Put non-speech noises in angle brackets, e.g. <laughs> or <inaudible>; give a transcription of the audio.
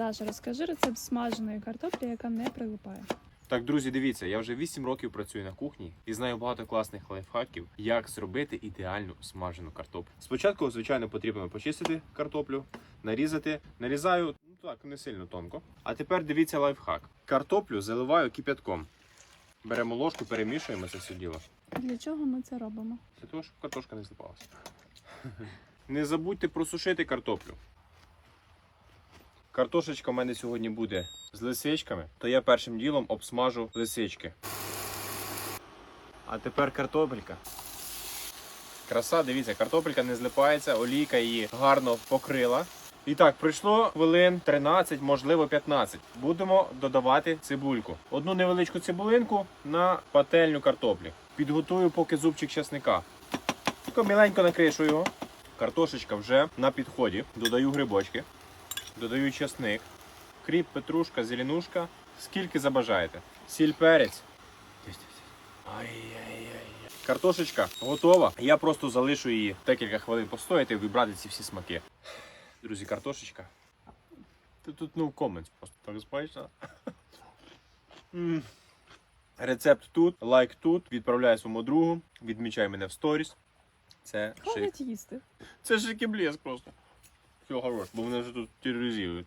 Саша, розкажи рецепт смаженої картоплі, яка не прилипає. Так, друзі, дивіться, я вже 8 років працюю на кухні і знаю багато класних лайфхаків, як зробити ідеальну смажену картоплю. Спочатку, звичайно, потрібно почистити картоплю, нарізати. Нарізаю ну так, не сильно тонко. А тепер дивіться лайфхак. Картоплю заливаю кип'ятком. Беремо ложку, перемішуємо це все діло. Для чого ми це робимо? Для того, щоб картошка не злипалася. <laughs> Не забудьте просушити картоплю. Картошечка в мене сьогодні буде з лисичками, то я першим ділом обсмажу лисички. А тепер картопелька. Краса, дивіться, картопелька не злипається, олійка її гарно покрила. І так, пройшло хвилин 13, можливо 15. Будемо додавати цибульку. Одну невеличку цибулинку на пательню картоплі. Підготую поки зубчик. Тільки міленько накришу його. Картошечка вже на підході. Додаю грибочки, додаю чесник, кріп, петрушка, зеленушка. Скільки забажаєте. Сіль перець. Картошечка готова. Я просто залишу її декілька хвилин постояти і вибрати ці всі смаки. Друзі, картошечка. Тут, тут no comments, просто так смачно. Рецепт тут, лайк тут. Відправляю своєму другу. Відмічай мене в сторіс. Це шик. Їсти. Це шик блеск просто. Все хорош, бо мене вже тут тероризують.